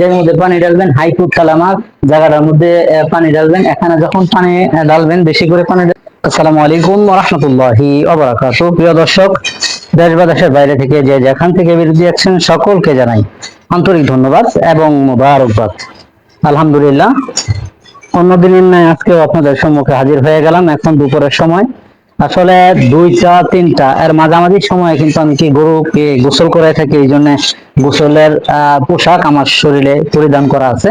জায়গার মধ্যে পানি ঢালবেন হাই ফুড কালামার জায়গাটার মধ্যে পানি ঢালবেন। এখানে যখন পানি আহ, ঢালবেন বেশি করে পানি আসসালামু আলাইকুম রহমতুল্লাহি অবরাকাতু প্রিয় দর্শক দেশ বা দেশের বাইরে থেকে যে যেখান থেকে বিরতি আছেন সকলকে জানাই আন্তরিক ধন্যবাদ এবং মোবারকবাদ। আলহামদুলিল্লাহ অন্যদিনের ন্যায় আজকেও আপনাদের সম্মুখে হাজির হয়ে গেলাম। এখন দুপুরের সময়। আসলে দুইটা, তিনটা, এর মাঝামাঝি সময়ে কিন্তু আমি কি গরুকে গোসল করে থাকি, এই জন্য গোসলের পোশাক আমার শরীরে পরিধান করা আছে।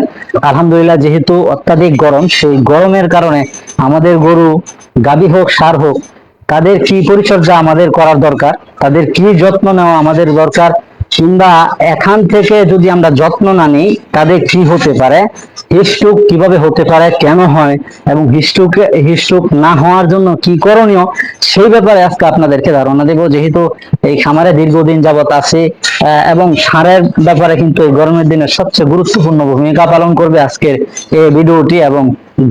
আলহামদুলিল্লাহ, যেহেতু অত্যাধিক গরম, সেই গরমের কারণে আমাদের গরু গাবি হোক, সার হোক, তাদের কি পরিচর্যা আমাদের করার দরকার? তাদের কি যত্ন নেওয়া আমাদের দরকার? কিংবা এখান থেকে যদি আমরা যত্ন না নিই, তাদের কি হতে পারে? হিস্ট্রোক কীভাবে হতে পারে, কেন হয়, এবং হিস্ট্রোক হিস্ট্রোক না হওয়ার জন্য কি করণীয়, সেই ব্যাপারে আজকে আপনাদেরকে ধারণা দেব। যেহেতু এই খামারে দীর্ঘদিন যাবত আছে এবং সারের ব্যাপারে কিন্তু এই গরমের দিনে সবচেয়ে গুরুত্বপূর্ণ ভূমিকা পালন করবে আজকের এই ভিডিওটি এবং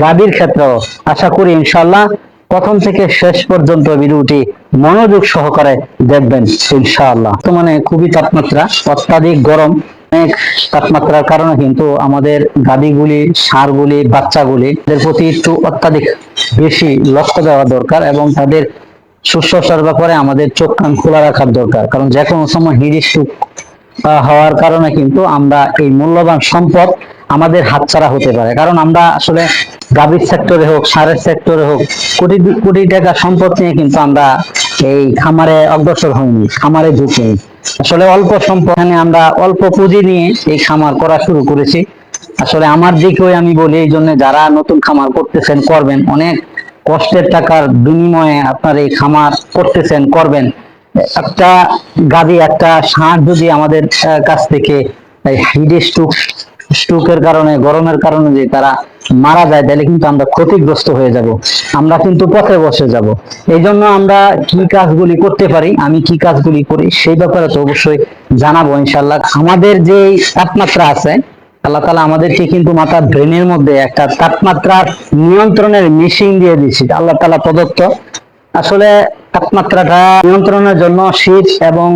গাভীর ক্ষেত্রেও। আশা করি ইনশাল্লাহ প্রথম থেকে শেষ পর্যন্ত ভিডিওটি মনোযোগ সহকারে দেখবেন ইনশাআল্লাহ। তো মানে খুবই তাপমাত্রা, অত্যাধিক গরম অনেক তাপমাত্রার কারণে কিন্তু আমাদের গাড়িগুলি, সারগুলি, বাচ্চাগুলি এদের প্রতি একটু অত্যাধিক বেশি লক্ষ্য দেওয়া দরকার এবং তাদের সুস্থতার ব্যাপারে আমাদের চোখ কান খোলা রাখার দরকার। কারণ যে কোনো সময় হিট হওয়ার কারণে কিন্তু আমরা এই মূল্যবান সম্পদ আমাদের হাতছাড়া হতে পারে। কারণ আমরা আসলে গাভীর সেক্টরে হোক, সারের সেক্টরে হোক, কোটি কোটি টাকা সম্পদ নিয়ে কিন্তু আমরা এই খামারে অগ্রসর হইনি, খামারে ঢুকিনি। আসলে অল্প সম্পদে আমরা অল্প পুঁজি নিয়ে এই খামার করা শুরু করেছি। আসলে আমার দিকেও আমি বলি, এই জন্য যারা নতুন খামার করতেছেন, করবেন। অনেক কষ্টের টাকার বিনিময়ে আপনার এই খামার করতেছেন, করবেন। একটা গাড়ি একটা ষাঁড় যদি আমাদের কাছ থেকে হিডে স্ট্রোক স্ট্রোকের কারণে, গরমের কারণে যে তারা মারা যায়, তাহলে কিন্তু আমরা ক্ষতিগ্রস্ত হয়ে যাব। আমরা কিন্তু পথে বসে যাব। এই জন্য আমরা কি কাজগুলি করতে পারি, আমি কি কাজগুলি করি, সেই ব্যাপারে তো অবশ্যই জানাব ইনশাল্লাহ আমাদের যে তাপমাত্রা আছে, আল্লাহ তালা আমাদেরকে কিন্তু মাথার ব্রেনের মধ্যে একটা তাপমাত্রার নিয়ন্ত্রণের মেশিন দিয়ে দিয়েছি। আল্লাহ তালা প্রদত্ত। আসলে তাপমাত্রাটা নিয়ন্ত্রণের জন্য শীত এবং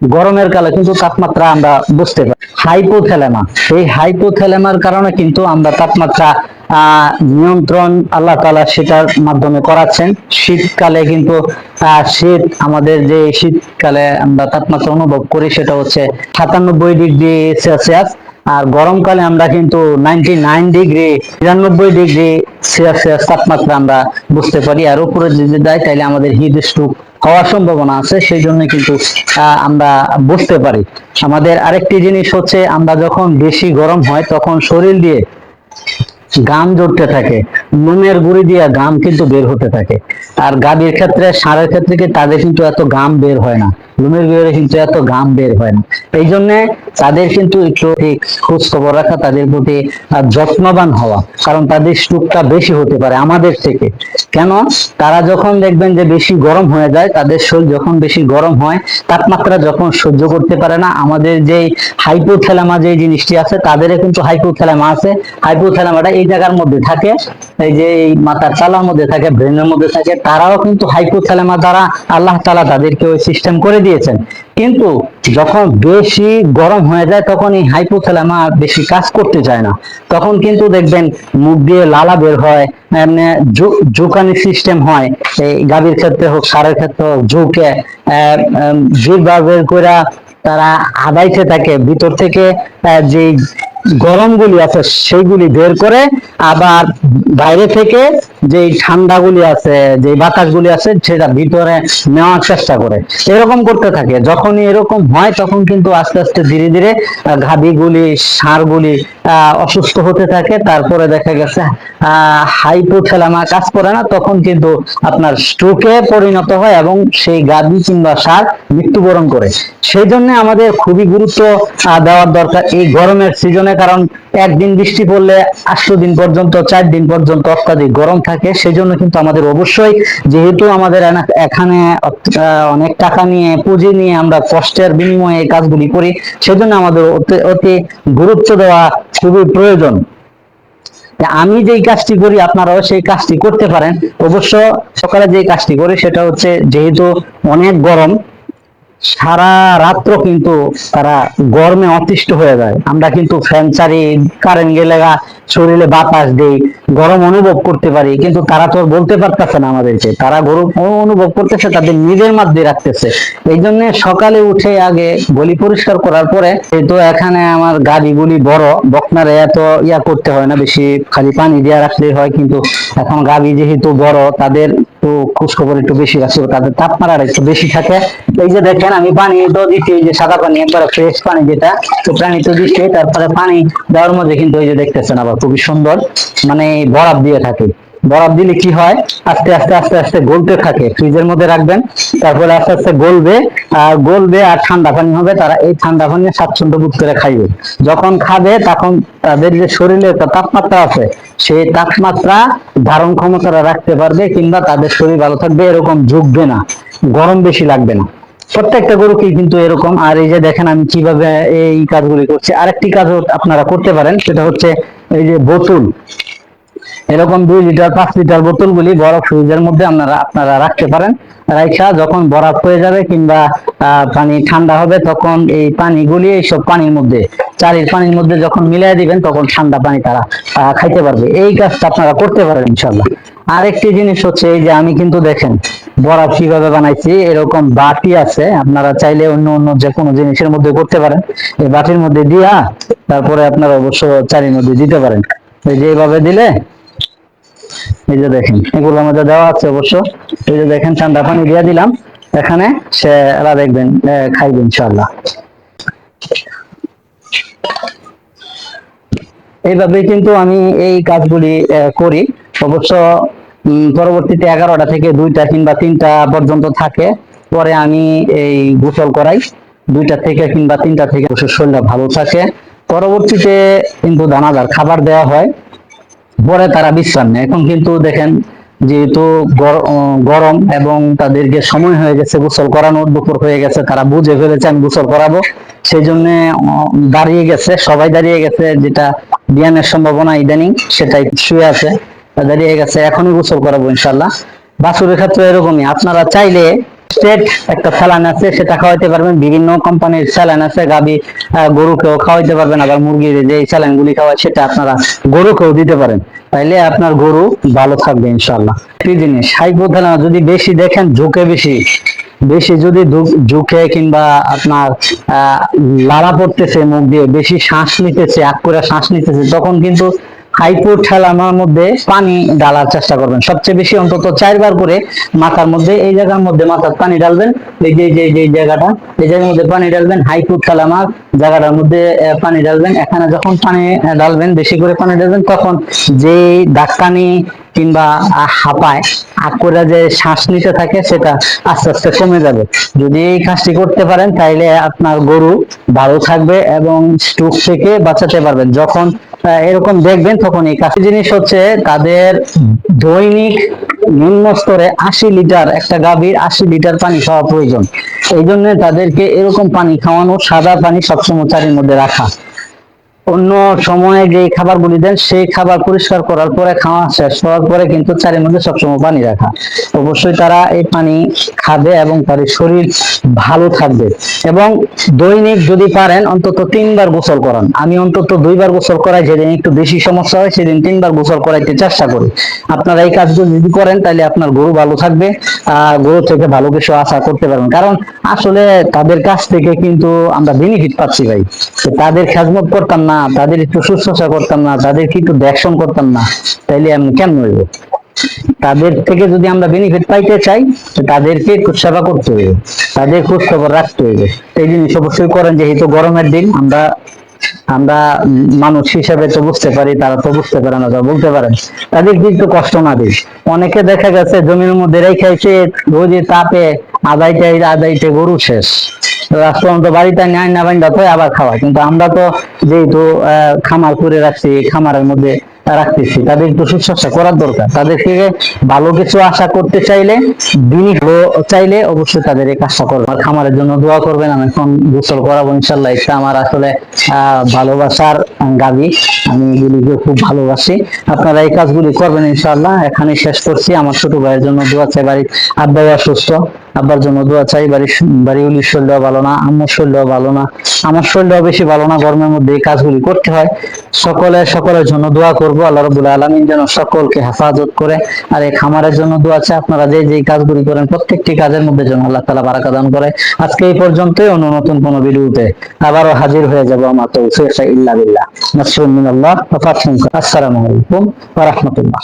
গরমের কালে কিন্তু তাপমাত্রা আমরা বুঝতে পারি। হাইপোথ্যালেমা এই হাইপোথ্যালেমার কারণে কিন্তু আমরা তাপমাত্রা নিয়ন্ত্রণ আল্লাহ তালা সেটার মাধ্যমে করাচ্ছেন। শীতকালে কিন্তু শীত, আমাদের যে শীতকালে আমরা তাপমাত্রা অনুভব করি সেটা হচ্ছে সাতানব্বই ডিগ্রি সেলসিয়াস, আর গরমকালে আমরা কিন্তু নাইনটি নাইন ডিগ্রি নিরানব্বই ডিগ্রি সেলসিয়াস তাপমাত্রা আমরা বুঝতে পারি। আর উপরে যদি দেয় তাহলে আমাদের হিট স্ট্রোক হওয়ার সম্ভাবনা আছে সেই জন্য কিন্তু আমরা বুঝতে পারি। আমাদের আরেকটি জিনিস হচ্ছে, আমরা যখন বেশি গরম হয়, তখন শরীর দিয়ে গাম জড়তে থাকে। নুনের গুড়ি দিয়ে গাম কিন্তু বের হতে থাকে। আর গাভীর ক্ষেত্রে, সারের ক্ষেত্রে তাদের কিন্তু এত গাম বের হয় না। লুমের বেরে কিন্তু এত গাম বের হয় না। এই জন্য তাদের কিন্তু একটু খোঁজ খবর রাখা, তাদের প্রতি যত্নবান হওয়া, কারণ তাদের স্ট্রোকটা বেশি হতে পারে আমাদের থেকে। কেন? তারা যখন দেখবেন যে বেশি গরম হয়ে যায়, তাদের শরীর যখন বেশি গরম হয়, তাপমাত্রা যখন সহ্য করতে পারে না, আমাদের যে হাইপোথ্যালামা যে জিনিসটি আছে তাদের কিন্তু হাইপোথ্যালামা আছে। হাইপোথ্যালামাটা এই জায়গার মধ্যে থাকে, এই যে এই মাথার চালার মধ্যে থাকে ব্রেনের মধ্যে থাকে, তারাও কিন্তু হাইপোথ্যালামা দ্বারা আল্লাহ তালা তাদেরকে ওই সিস্টেম করে দিয়েছেন। কিন্তু যখন বেশি গরম হয়ে যায় তখন এই হাইপোথ্যালামা বেশি কাজ করতে চায় না। তখন কিন্তু দেখবেন মুখ দিয়ে লালা বের হয়, এমনি জু- সিস্টেম হয়। এই গাভীর ক্ষেত্রে হোক, সারের ক্ষেত্রে হোক ঝুঁকে জিভ বের করে তারা আদাইতে থাকে। ভিতর থেকে যে গরমগুলি আছে, সেইগুলি বের করে আবার বাইরে থেকে যে ঠান্ডাগুলি আছে যে বাতাসগুলি আছে, সেটা ভিতরে নেওয়ার চেষ্টা করে। এরকম করতে থাকে। যখনই এরকম হয়, তখন কিন্তু আস্তে আস্তে ধীরে ধীরে ঘাবিগুলি সারগুলি অসুস্থ হতে থাকে, তারপরে দেখা গেছে হাইপোথ্যালামা, কাজ করে না, তখন কিন্তু আপনার স্ট্রোকে পরিণত হয় এবং সেই গাদি কিংবা সার মৃত্যুবরণ করে। সেই জন্য আমাদের খুবই গুরুত্ব দেওয়ার দরকার এই গরমের সিজনে কারণ একদিন বৃষ্টি পড়লে আটশো দিন পর্যন্ত, চার দিন পর্যন্ত অত্যাধিক গরম থাকে। সেই জন্য কিন্তু আমাদের অবশ্যই যেহেতু আমাদের এখানে অনেক টাকা নিয়ে, পুঁজি নিয়ে আমরা কষ্টের বিনিময়ে এই কাজগুলি করি, সেজন্য আমাদের অতি- গুরুত্ব দেওয়া খুবই প্রয়োজন। আমি যেই কাজটি করি, আপনারাও সেই কাজটি করতে পারেন। অবশ্য সকালে যে কাজটি করি, সেটা হচ্ছে যেহেতু অনেক গরম সারা রাত্র কিন্তু তারা গরমে অতিষ্ঠ হয়ে যায়। আমরা কিন্তু ফ্যান চারি কারেন্ট গেলে শরীরে বাতাস দেই, গরম অনুভব করতে পারি, কিন্তু তারা তো বলতে পারতেছে না আমাদেরকে। তারা গরম অনুভব করতেছে, তাদের নিজের মধ্যে রাখতেছে। এই জন্য সকালে উঠে আগে গলি পরিষ্কার করার পরে তো এখানে আমার গাড়িগুলি বড়, বকনারে এত ইয়া করতে হয় না, বেশি খালি পানি দিয়ে রাখলেই হয়, কিন্তু এখন গাবি যেহেতু বড়, তাদের একটু খোঁজখবর একটু বেশি রাখছে তাদের তাপমাত্রা একটু বেশি থাকে। এই যে দেখেন, আমি পানি তো দিচ্ছি, এই যে সাদা পানি, একবারে ফ্রেশ পানি যেটা, তো পানি তো দিচ্ছি, তারপরে পানি দেওয়ার মধ্যে কিন্তু এই যে দেখতেছেন আবার খুবই সুন্দর মানে বরফ দিয়ে থাকে। বরফ দিলে কি হয়? আস্তে আস্তে আস্তে আস্তে গলতে থাকে। ফ্রিজের মধ্যে রাখবেন, তারপরে আস্তে আস্তে গলবে, আর গলবে আর ঠান্ডা পানি হবে, তারা এই ঠান্ডা পানি স্বাচ্ছন্দ্য বোধ করে খাইবে। যখন খাবে, তখন তাদের যে শরীরে তাপমাত্রা আছে সেই তাপমাত্রা ধারণ ক্ষমতাটা রাখতে পারবে কিংবা তাদের শরীর ভালো থাকবে, এরকম ঝুঁকবে না, গরম বেশি লাগবে না। প্রত্যেকটা গরুকেই কিন্তু এরকম, আর এই যে দেখেন আমি কীভাবে এই কাজগুলি করছি, আরেকটি কাজ আপনারা করতে পারেন, সেটা হচ্ছে এই যে বোতল। এরকম দুই লিটার, পাঁচ লিটার বোতলগুলি বরফ ফ্রিজের মধ্যে আপনারা আপনারা রাখতে পারেন। রাইখা যখন বরফ হয়ে যাবে কিংবা পানি ঠান্ডা হবে, তখন এই পানিগুলি, এইসব পানির মধ্যে চারির পানির মধ্যে যখন মিলাই দিবেন, তখন ঠান্ডা পানি তারা খাইতে পারবে। এই কাজটা আপনারা করতে পারেন ইনশাল্লাহ আরেকটি জিনিস হচ্ছে এই যে, আমি কিন্তু দেখেন, বরফ কীভাবে বানাইছি, এরকম বাটি আছে, আপনারা চাইলে অন্য অন্য যে কোনো জিনিসের মধ্যে করতে পারেন। এই বাটির মধ্যে দিয়া, তারপরে আপনারা অবশ্য চারির মধ্যে দিতে পারেন। এই যে এইভাবে দিলে এই যে দেখেন এগুলো আমাদের দেওয়া আছে অবশ্য। এই যে দেখেন, ঠান্ডা পানি দিয়ে দিলাম। এখানে সে এরা দেখবেন খাইবে ইনশাল্লাহ এইভাবে কিন্তু আমি এই কাজগুলি করি। অবশ্য পরবর্তীতে এগারোটা থেকে দুইটা কিংবা তিনটা পর্যন্ত থাকে। পরে আমি এই গোসল করাই। দুইটা থেকে কিংবা তিনটা থেকে শরীরটা ভালো থাকে। পরবর্তীতে কিন্তু দানাদার খাবার দেওয়া হয়। পরে তারা বিশ্রাম নেয়। এখন কিন্তু দেখেন, যেহেতু গর- গরম এবং তাদেরকে সময় হয়ে গেছে গোসল করানোর দুপুর হয়ে গেছে, তারা বুঝে ফেলেছে, আমি গোসল করাবো। সেই জন্য দাঁড়িয়ে গেছে, সবাই দাঁড়িয়ে গেছে, যেটা বিয়ানের সম্ভাবনা ইদানিং, সেটাই শুয়ে আছে দাঁড়িয়ে গেছে, এখনই গোসল করাবো ইনশাল্লাহ বাসুরের ক্ষেত্রে এরকমই, আপনারা চাইলে স্টেট একটা স্যালান আছে, সেটা খাওয়াইতে পারবেন। বিভিন্ন কোম্পানির স্যালান আছে, গাবি গরুকেও খাওয়াইতে পারবেন, আবার মুরগির যে স্যালান গুলি খাওয়ায়, সেটা আপনারা গরুকেও দিতে পারেন। তাইলে আপনার গরু ভালো থাকবে ইনশাল্লাহ একটি জিনিস? হাইপোথ্যালামাস যদি বেশি দেখেন, ঝুঁকে বেশি। বেশি যদি ঝুঁকে কিংবা আপনার লাড়া পড়তেছে মুখ দিয়ে, বেশি শ্বাস নিতেছে আগ করে শ্বাস নিতেছে, তখন কিন্তু হাইপোথ্যালামার মধ্যে পানি ডালার চেষ্টা করবেন। সবচেয়ে বেশি অন্তত চারবার করে মাথার মধ্যে এই জায়গার মধ্যে মাথার পানি ডালবেন এই যে যে যে জায়গাটা এই জায়গার মধ্যে পানি হাইপোথ্যালামার জায়গাটার মধ্যে পানি ডালবেন এখানে যখন পানি আহ, ডালবেন বেশি করে পানি ডালবেন তখন যে ডাক্তানি কিংবা হাঁপায় আগ করে যে শ্বাস নিতে থাকে সেটা আস্তে আস্তে কমে যাবে। যদি এই কাজটি করতে পারেন তাইলে আপনার গরু ভালো থাকবে এবং স্ট্রোক থেকে বাঁচাতে পারবেন। যখন এরকম দেখবেন তখন এই জিনিস হচ্ছে তাদের দৈনিক নিম্ন স্তরে আশি লিটার, একটা গাভীর আশি লিটার পানি খাওয়া প্রয়োজন। এই জন্য তাদেরকে এরকম পানি খাওয়ানো, সাদা পানি সবসময় তারের মধ্যে রাখা। অন্য সময়ে যে খাবারগুলি দেন, সেই খাবার পরিষ্কার করার পরে খাওয়া শেষ হওয়ার পরে কিন্তু চারের মধ্যে সবসময় পানি রাখা। অবশ্যই তারা এই পানি খাবে এবং তাদের শরীর ভালো থাকবে। এবং দৈনিক যদি পারেন, অন্তত তিনবার গোসল করান। আমি অন্তত দুইবার গোসল করাই, যেদিন একটু বেশি সমস্যা হয়, সেদিন তিনবার গোসল করাইতে চেষ্টা করি। আপনারা এই কাজগুলো যদি করেন, তাহলে আপনার গরু ভালো থাকবে, আর গরু থেকে ভালো কিছু আশা করতে পারবেন। কারণ আসলে তাদের কাছ থেকে কিন্তু আমরা বেনিফিট পাচ্ছি ভাই। তাদের খেজমত করতাম না তাদের একটু শুশ্রূষা করতাম না তাদের একটু দেখশন করতাম না, তাইলে আমি কেমন হইব? তাদের থেকে যদি আমরা বেনিফিট পাইতে চাই তাদেরকে সেবা করতে হবে তাদের খোঁজ খবর রাখতে হবে এই জিনিস অবশ্যই করেন, যেহেতু গরমের দিন, আমরা আমরা মানুষ হিসেবে তো বুঝতে পারি, তারা তো বুঝতে পারে না, তারা বলতে পারেন তাদের কিন্তু কষ্ট না দিই অনেকে দেখা গেছে জমির মধ্যে রেখেছে রোজে তাপে আদায়টা আদাইতে গরু শেষ। রাষ্ট্রন্ত বাড়িতে নেয় না বাইন্দা তো আবার খাওয়ায়। কিন্তু আমরা তো যেহেতু খামার করে রাখছি, খামারের মধ্যে রাখতেছি। তাদের একটু শুশ্রূষা করার দরকার। তাদের থেকে ভালো কিছু আশা করতে চাইলে, দিনই চাইলে অবশ্যই তাদের এই কাজটা করবেন। আর খামারের জন্য দোয়া করবেন, আমি এখন গোসল করাবো ইনশাল্লাহ এটা আমার আসলে ভালোবাসার গাবি। আমি এগুলিকে খুব ভালোবাসি। আপনারা এই কাজগুলি করবেন ইনশাল্লাহ এখানে শেষ করছি। আমার ছোট ভাইয়ের জন্য দোয়া চাই। বাড়ির আব্বাই অসুস্থ। আব্বার জন্য দোয়া চাই, বাড়ির বাড়িগুলির শরীরটাও ভালো না, আম্মুর শরীরটাও ভালো না, আমার শরীরটাও বেশি ভালো না, গরমের মধ্যে এই কাজগুলি করতে হয়। সকলে, সকলের জন্য দোয়া করব, আল্লাহ রবুল আলমিন যেন সকলকে হেফাজত করে। আর এই খামারের জন্য দোয়া আছে আপনারা যে যে কাজগুলি করেন, প্রত্যেকটি কাজের মধ্যে যেন আল্লাহ তালা বারাকা দান করে। আজকে এই পর্যন্তই, অন্য নতুন কোনো ভিডিওতে আবারও হাজির হয়ে যাব আমার তো ইল্লা বিল্লাহ। আসসালামু আলাইকুম ওয়া রাহমাতুল্লাহ।